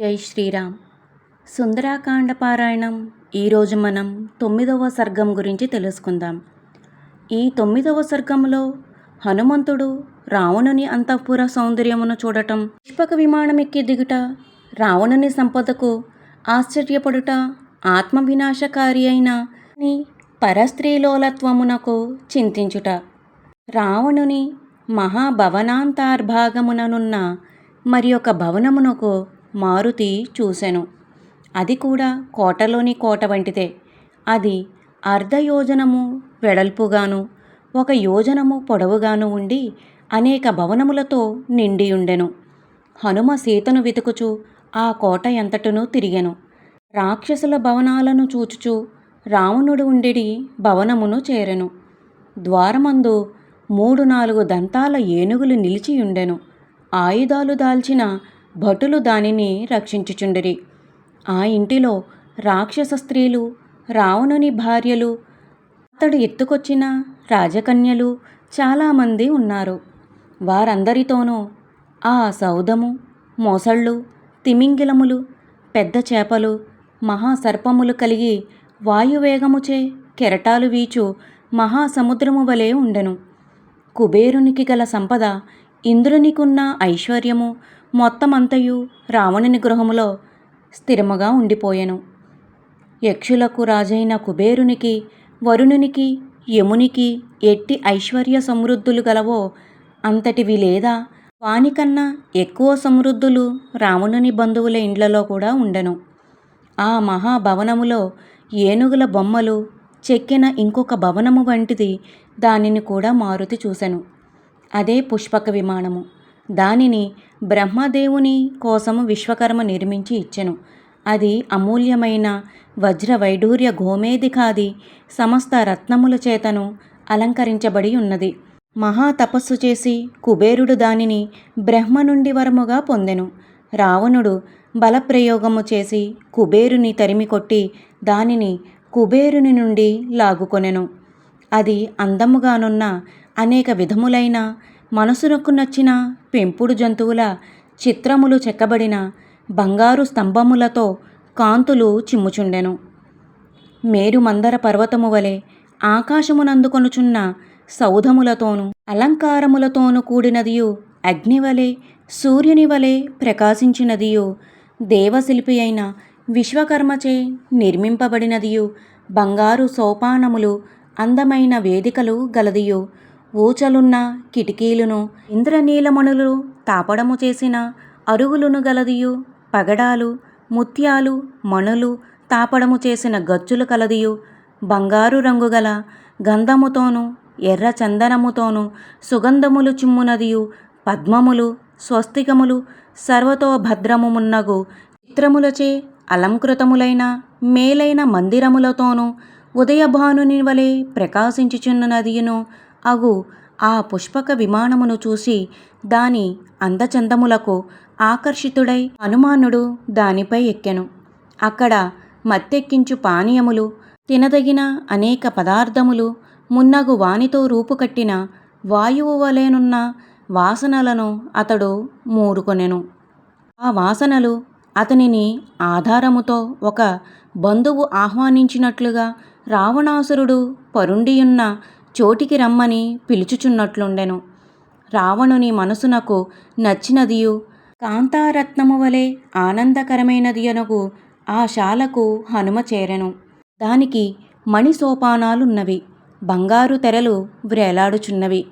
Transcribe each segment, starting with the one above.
జై శ్రీరామ్. సుందరాకాండ పారాయణం. ఈరోజు మనం తొమ్మిదవ సర్గం గురించి తెలుసుకుందాం. ఈ తొమ్మిదవ సర్గంలో హనుమంతుడు రావణుని అంతఃపుర సౌందర్యమును చూడటం పుష్పక విమానం ఎక్కి దిగుట రావణుని సంపదకు ఆశ్చర్యపడుట ఆత్మ వినాశకారి అయిన పరస్త్రీలోలత్వమునకు చింతించుట. రావణుని మహాభవనాంతార్భాగముననున్న మరి ఒక భవనమునకు మారుతి చూసెను. అది కూడా కోటలోని కోట వంటిదే. అది అర్ధయోజనము వెడల్పుగాను ఒక యోజనము పొడవుగాను ఉండి అనేక భవనములతో నిండి ఉండెను హనుమ సీతను వెతుకుచు ఆ కోట ఎంతటను తిరిగెను. రాక్షసుల భవనాలను చూచుచు రావణుడు ఉండెడి భవనమును చేరెను. ద్వారమందు మూడు నాలుగు దంతాల ఏనుగులు నిలిచియుండెను. ఆయుధాలు దాల్చిన భటులు దానిని రక్షించుచుండిరి. ఆ ఇంటిలో రాక్షస స్త్రీలు రావణుని భార్యలు అతడు ఎత్తుకొచ్చిన రాజకన్యలు చాలామంది ఉన్నారు. వారందరితోనూ ఆ సౌదము మొసళ్ళు తిమింగిలములు పెద్ద చేపలు మహాసర్పములు కలిగి వాయువేగముచే కెరటాలు వీచు మహాసముద్రము వలె ఉండెను. కుబేరునికి గల సంపద ఇంద్రునికున్న ఐశ్వర్యము మొత్తమంతయు రావణుని గృహములో స్థిరముగా ఉండిపోయెను. యక్షులకు రాజైన కుబేరునికి వరుణునికి యమునికి ఎట్టి ఐశ్వర్య సమృద్ధులు గలవో అంతటివి లేదా వానికన్నా ఎక్కువ సమృద్ధులు రావణుని బంధువుల ఇండ్లలో కూడా ఉండెను. ఆ మహాభవనములో ఏనుగుల బొమ్మలు చెక్కిన ఇంకొక భవనము వంటిది దానిని కూడా మారుతి చూసెను. అదే పుష్పక విమానము. దానిని బ్రహ్మదేవుని కోసము విశ్వకర్మ నిర్మించి ఇచ్చెను. అది అమూల్యమైన వజ్ర వైడూర్య గోమేధికాది సమస్త రత్నముల చేతను అలంకరించబడి ఉన్నది. మహా తపస్సు చేసి కుబేరుడు దానిని బ్రహ్మ నుండి వరముగా పొందెను. రావణుడు బలప్రయోగము చేసి కుబేరుని తరిమి కొట్టి దానిని కుబేరుని నుండి లాగుకొనెను. అది అందముగానున్న అనేక విధములైన మనసునకు నచ్చిన పెంపుడు జంతువుల చిత్రములు చెక్కబడిన బంగారు స్తంభములతో కాంతులు చిమ్ముచుండెను. మేరుమందర పర్వతము వలె ఆకాశమునందుకొనుచున్న సౌధములతోనూ అలంకారములతోనూ కూడినదియు అగ్నివలె సూర్యుని వలె ప్రకాశించినదియు దేవశిల్పి అయిన విశ్వకర్మచే నిర్మింపబడినదియు బంగారు సోపానములు అందమైన వేదికలు గలదియు ఊచలున్న కిటికీలును ఇంద్రనీలమణులు తాపడము చేసిన అరుగులును గలదియు పగడాలు ముత్యాలు మణులు తాపడము చేసిన గచ్చులు కలదియు బంగారు రంగు గల గంధముతోనూ ఎర్ర చందనముతోనూ సుగంధములు చిమ్మునదియు పద్మములు స్వస్తికములు సర్వతోభద్రముమున్నగు చిత్రములచే అలంకృతములైన మేలైన మందిరములతోనూ ఉదయభానుని వలె ప్రకాశించుచున్న నదియును అగు ఆ పుష్పక విమానమును చూసి దాని అందచందములకు ఆకర్షితుడై హనుమానుడు దానిపై ఎక్కెను. అక్కడ మత్తెక్కించు పానీయములు తినదగిన అనేక పదార్థములు మున్నగు వానితో రూపుకట్టిన వాయువు వలెనున్న వాసనలను అతడు మూరుకొనెను. ఆ వాసనలు అతనిని ఆధారముతో ఒక బంధువు ఆహ్వానించినట్లుగా రావణాసురుడు పరుండియున్న చోటికి రమ్మని పిలుచుచున్నట్లుండెను. రావణుని మనసునకు నచ్చినదియు. కాంతారత్నము వలె ఆనందకరమైనదియనగు ఆ శాలకు హనుమ చేరెను. దానికి మణి సోపానాలున్నవి బంగారు తెరలు వ్రేలాడుచున్నవి.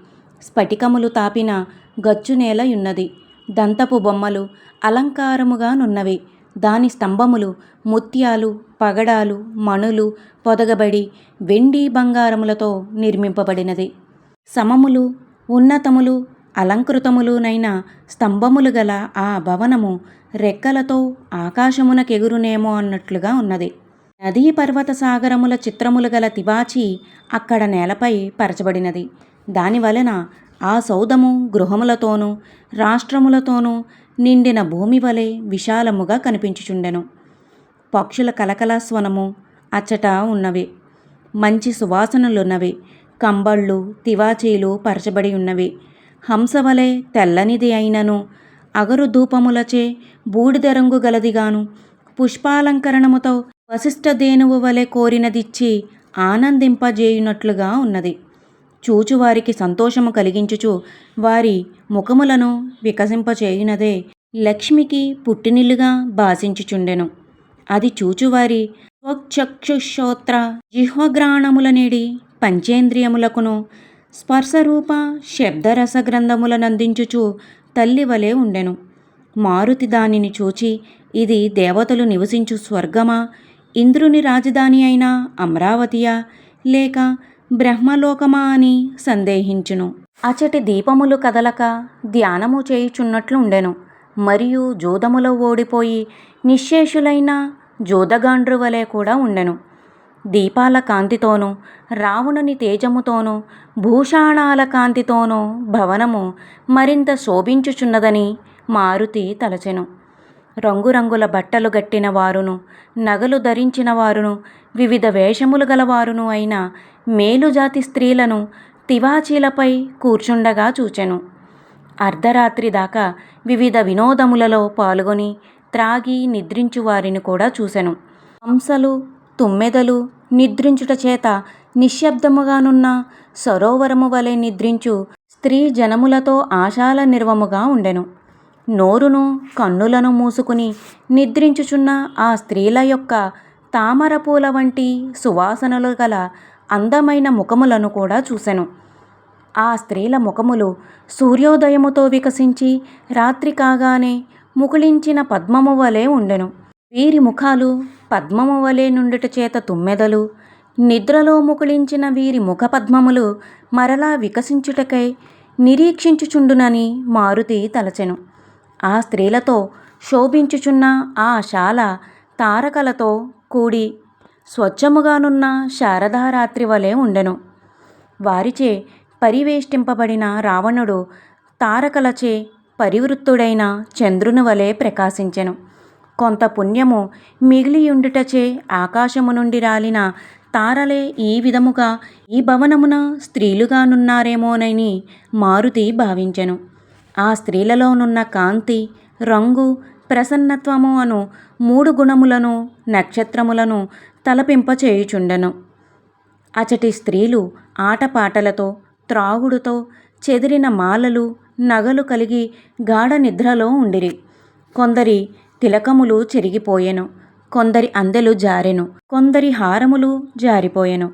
స్ఫటికములు తాపిన గచ్చు నేలయున్నది దంతపు బొమ్మలు అలంకారముగానున్నవి. దాని స్తంభములు ముత్యాలు పగడాలు మణులు పొదగబడి వెండి బంగారములతో నిర్మింపబడినది. సమములు ఉన్నతములు అలంకృతములునైన స్తంభములు గల ఆ భవనము రెక్కలతో ఆకాశమునకెగురునేమో అన్నట్లుగా ఉన్నది. నదీ పర్వత సాగరముల చిత్రములు గల తివాచి అక్కడ నేలపై పరచబడినది. దానివలన ఆ సౌధము గృహములతోనూ రాష్ట్రములతోనూ నిండిన భూమి వలె విశాలముగా కనిపించుచుండెను. పక్షుల కలకలాస్వనము అచ్చట ఉన్నవి. మంచి సువాసనలున్నవి. కంబళ్ళు తివాచీలు పరచబడి ఉన్నవి. హంసవలె తెల్లనిది అయినను. అగరు ధూపములచే బూడిద రంగు గలదిగాను. పుష్పాలంకరణముతో వశిష్ఠ ధేనువు వలె కోరినదిచ్చి ఆనందింపజేయునట్లుగా ఉన్నది. చూచువారికి సంతోషము కలిగించుచు వారి ముఖములను వికసింపచేయునదే. లక్ష్మికి పుట్టినిల్లుగా భాషించుచుండెను అది చూచువారి స్వచక్షుశ్రోత్ర జిహ్వగ్రాణములనేడి పంచేంద్రియములకును స్పర్శరూప శబ్దరస గ్రంథములనందించుచు తల్లి వలె ఉండెను. మారుతి దానిని చూచి ఇది దేవతలు నివసించు స్వర్గమా? ఇంద్రుని రాజధాని అయిన అమరావతియా? లేక బ్రహ్మలోకమా అని సందేహించును. అచటి దీపములు కదలక ధ్యానము చేయుచున్నట్లు ఉండెను మరియు జూదములో ఓడిపోయి నిశ్శేషులైన జూదగాండ్రు వలె కూడా ఉండెను. దీపాల కాంతితోనూ రావణుని తేజముతోనూ భూషాణాల కాంతితోనూ భవనము మరింత శోభించుచున్నదని మారుతి తలచెను. రంగురంగుల బట్టలు గట్టిన వారును నగలు ధరించిన వారును వివిధ వేషములు గలవారును అయిన మేలుజాతి స్త్రీలను తివాచీలపై కూర్చుండగా చూచెను. అర్ధరాత్రి దాకా వివిధ వినోదములలో పాల్గొని త్రాగి నిద్రించు వారిని కూడా చూసెను. హంసలు తుమ్మెదలు నిద్రించుట చేత నిశ్శబ్దముగానున్న సరోవరము వలె నిద్రించు స్త్రీ జనములతో ఆశాల నిర్వముగా ఉండెను. నోరును కన్నులను మూసుకుని నిద్రించుచున్న ఆ స్త్రీల యొక్క తామర పూల వంటి సువాసనలు గల అందమైన ముఖములను కూడా చూసెను. ఆ స్త్రీల ముఖములు సూర్యోదయముతో వికసించి రాత్రి కాగానే ముకుళించిన పద్మము వలె ఉండెను. వీరి ముఖాలు పద్మము వలె నుండుట చేత తుమ్మెదలు. నిద్రలో ముకుళించిన వీరి ముఖ పద్మములు మరలా వికసించుటకై నిరీక్షించుచుండునని మారుతి తలచెను. ఆ స్త్రీలతో శోభించుచున్న ఆ శాల తారకలతో కూడి స్వచ్ఛముగానున్న శారదారాత్రి వలె ఉండెను. వారిచే పరివేష్టింపబడిన రావణుడు తారకలచే పరివృత్తుడైన చంద్రుని వలె ప్రకాశించెను. కొంత పుణ్యము మిగిలియుండుటచే ఆకాశము నుండి రాలిన తారలే ఈ విధముగా ఈ భవనమున స్త్రీలుగానున్నారేమోనని మారుతి భావించెను. ఆ స్త్రీలలోనున్న కాంతి రంగు ప్రసన్నత్వము అను మూడు గుణములను నక్షత్రములను తలపింపచేయుచుండెను అచటి స్త్రీలు ఆటపాటలతో త్రాగుడుతో చెదిరిన మాలలు నగలు కలిగి గాఢ నిద్రలో ఉండిరి. కొందరి తిలకములు చెరిగిపోయెను. కొందరి అందెలు జారెను. కొందరి హారములు జారిపోయెను.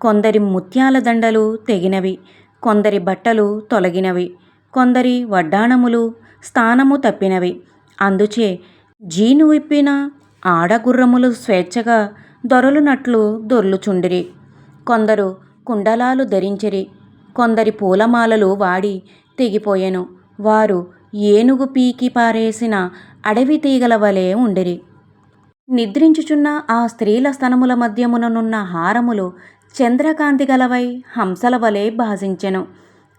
కొందరి ముత్యాల దండలు తెగినవి. కొందరి బట్టలు తొలగినవి. కొందరి వడ్డాణములు స్థానము తప్పినవి. అందుచే జీను విప్పిన ఆడగుర్రములు స్వేచ్ఛగా దొరలునట్లు దొర్లుచుండిరి. కొందరు కుండలాలు ధరించిరి. కొందరి పూలమాలలు వాడి తెగిపోయెను. వారు ఏనుగు పీకి పారేసిన అడవి తీగల వలె ఉండిరి. నిద్రించుచున్న ఆ స్త్రీల స్తనముల మధ్యముననున్న హారములు చంద్రకాంతి గలవై హంసల వలె భాషించెను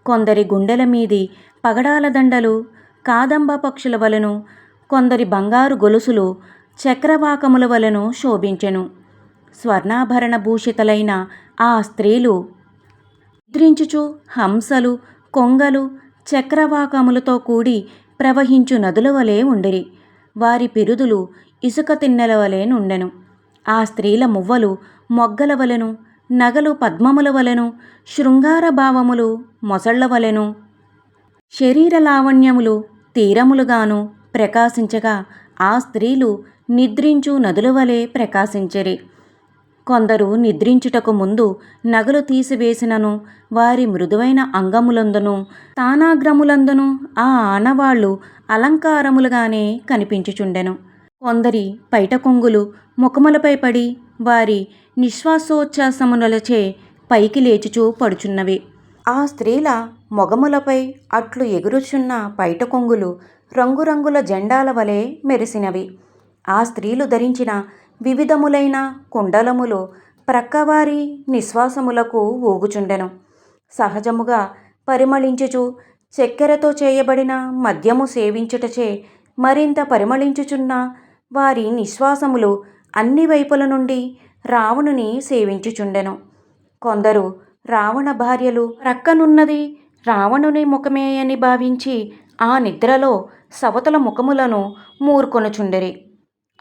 కొందరి గుండెల మీది పగడాల దండలు కాదంబ పక్షుల వలెను కొందరి బంగారు గొలుసులు చక్రవాకముల వలెను శోభించెను. స్వర్ణాభరణ భూషితలైన ఆ స్త్రీలు నిద్రించుచు హంసలు కొంగలు చక్రవాకములతో కూడి ప్రవహించు నదుల వలె ఉండిరి. వారి పిరుదులు ఇసుక తిన్నెల వలె నుండెను. ఆ స్త్రీల మువ్వలు మొగ్గల వలెను నగలు పద్మముల వలెను శృంగార భావములు మొసళ్ళ వలెను శరీర లావణ్యములు తీరములుగాను ప్రకాశించగా ఆ స్త్రీలు నిద్రించు నదుల వలె ప్రకాశించిరి. కొందరు నిద్రించుటకు ముందు నగలు తీసివేసినను వారి మృదువైన అంగములందును తానాగ్రములందును ఆ ఆనవాళ్ళు అలంకారములుగానే కనిపించుచుండెను. కొందరి పైట కొంగులు ముఖములపై పడి వారి నిశ్వాసోచ్ఛ్వాసములచే పైకి లేచుచూ పడుచున్నవి. ఆ స్త్రీల మొగములపై అట్లు ఎగురుచున్న పైట కొంగులు రంగురంగుల జెండాల వలె మెరిసినవి. ఆ స్త్రీలు ధరించిన వివిధములైన కుండలములు ప్రక్కవారి నిశ్వాసములకు ఊగుచుండెను. సహజముగా పరిమళించుచు చక్కెరతో చేయబడిన మద్యము సేవించుటచే మరింత పరిమళించుచున్న వారి నిశ్వాసములు అన్ని వైపుల నుండి రావణుని సేవించుచుండెను. కొందరు రావణ భార్యలు ప్రక్కనున్నది రావణుని ముఖమే అని భావించి ఆ నిద్రలో సవతల ముఖములను మూర్కొనుచుండిరి.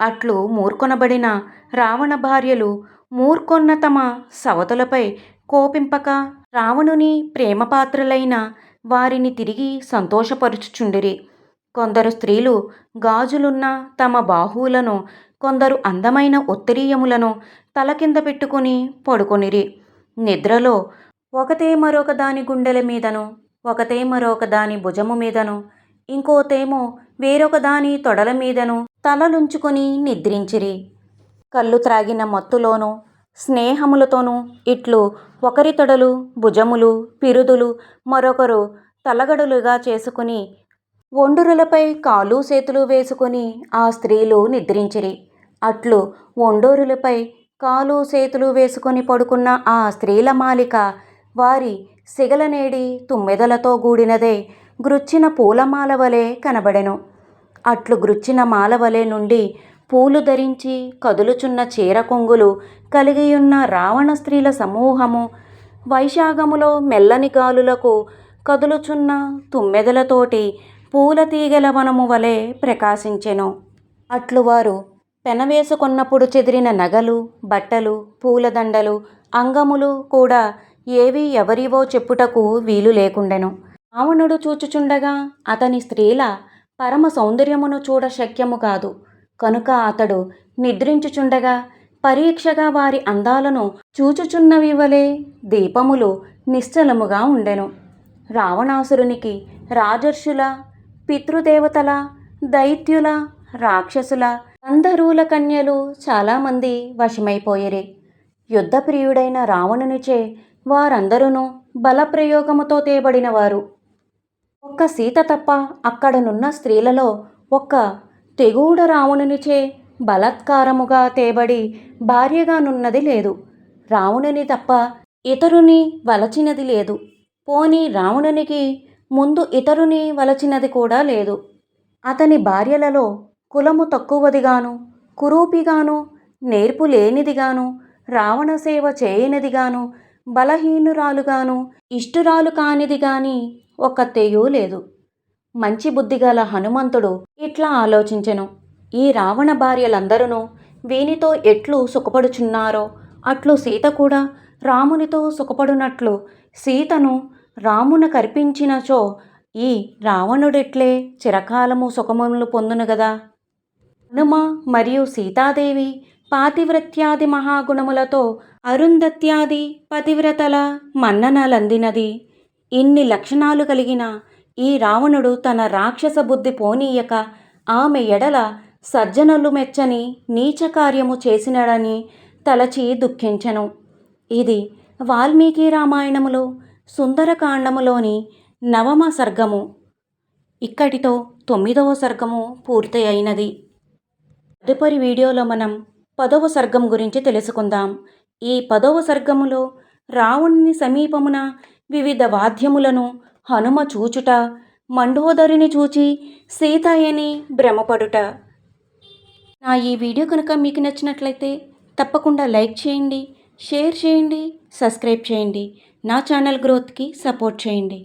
అట్లు మూర్కొనబడిన రావణ భార్యలు మూర్కొన్న తమ సవతులపై కోపింపక రావణుని ప్రేమపాత్రలైన వారిని తిరిగి సంతోషపరుచుచుండిరి. కొందరు స్త్రీలు గాజులున్న తమ బాహువులను కొందరు అందమైన ఉత్తరీయములను తల కింద పెట్టుకుని పడుకొనిరి. నిద్రలో ఒకతే మరొక దాని గుండెల మీదను ఒకతే మరొక దాని భుజము మీదను ఇంకోతేమో వేరొక దాని తొడల మీదను తలలుంచుకొని నిద్రించిరి. కళ్ళు త్రాగిన మత్తులోనూ స్నేహములతోనూ ఇట్లు ఒకరి తొడలు భుజములు పిరుదులు మరొకరు తలగడులుగా చేసుకుని ఒండురులపై కాలు చేతులు వేసుకుని ఆ స్త్రీలు నిద్రించిరి. అట్లు ఒండూరులపై కాలు చేతులు వేసుకొని పడుకున్న ఆ స్త్రీల మాలిక వారి సిగలనేడి తుమ్మెదలతో గూడినదే గృచ్చిన పూలమాల వలె కనబడెను. అట్లు గ్రుచ్చిన మాల వలె నుండి పూలు ధరించి కదులుచున్న చీర కొంగులు కలిగియున్న రావణ స్త్రీల సమూహము వైశాఖములో మెల్లని గాలులకు కదులుచున్న తుమ్మెదలతోటి పూల తీగల వనము వలె ప్రకాశించెను. అట్లు వారు పెనవేసుకున్నప్పుడు చెదిరిన నగలు బట్టలు పూలదండలు అంగములు కూడా ఏవి ఎవరివో చెప్పుటకు వీలు లేకుండెను. రావణుడు చూచుచుండగా అతని స్త్రీల పరమ సౌందర్యమును చూడ శక్యము కాదు. కనుక అతడు నిద్రించుచుండగా పరీక్షగా వారి అందాలను చూచుచున్నవి వలె దీపములు నిశ్చలముగా ఉండెను. రావణాసురునికి రాజర్షుల పితృదేవతల దైత్యుల రాక్షసుల అందరూల కన్యలు చాలామంది వశమైపోయిరి. యుద్ధప్రియుడైన రావణునిచే వారందరూ బలప్రయోగముతో తేబడినవారు. ఒక్క సీత తప్ప అక్కడనున్న స్త్రీలలో ఒక్క తెగూడ రావణునిచే బలాత్కారముగా తేబడి భార్యగానున్నది లేదు. రావణుని తప్ప ఇతరుని వలచినది లేదు. పోని రావణునికి ముందు ఇతరుని వలచినది కూడా లేదు. అతని భార్యలలో కులము తక్కువదిగాను కురూపిగాను నేర్పు లేనిదిగాను రావణ సేవ చేయనిదిగాను బలహీనురాలుగాను ఇష్టురాలు కానిది గాని ఒక్క ఒక్కతేయూ లేదు. మంచి బుద్ధిగల హనుమంతుడు ఇట్లా ఆలోచించెను. ఈ రావణ భార్యలందరూ వీనితో ఎట్లు సుఖపడుచున్నారో అట్లు సీత కూడా రామునితో సుఖపడునట్లు సీతను రామున కర్పించినచో ఈ రావణుడెట్లే చిరకాలము సుఖములు పొందును గదా. హనుమ మరియు సీతాదేవి పాతివ్రత్యాది మహాగుణములతో అరుంధత్యాది పతివ్రతల మన్ననలందినది. ఇన్ని లక్షణాలు కలిగిన ఈ రావణుడు తన రాక్షస బుద్ధి పోనీయక ఆమె ఎడల సజ్జనులు మెచ్చని నీచకార్యము చేసినడని తలచి దుఃఖించెను. ఇది వాల్మీకి రామాయణములో సుందరకాండములోని నవమ సర్గము. ఇక్కడితో తొమ్మిదవ సర్గము పూర్తి అయినది తదుపరి వీడియోలో మనం పదవ సర్గం గురించి తెలుసుకుందాం. ఈ పదవ సర్గములో రావణుని సమీపమున వివిధ వాద్యములను హనుమ చూచుట మండోదరిని చూచి సీతాయని భ్రమపడుట. నా ఈ వీడియో కనుక మీకు నచ్చినట్లయితే తప్పకుండా లైక్ చేయండి షేర్ చేయండి సబ్స్క్రైబ్ చేయండి. నా ఛానల్ గ్రోత్కి సపోర్ట్ చేయండి.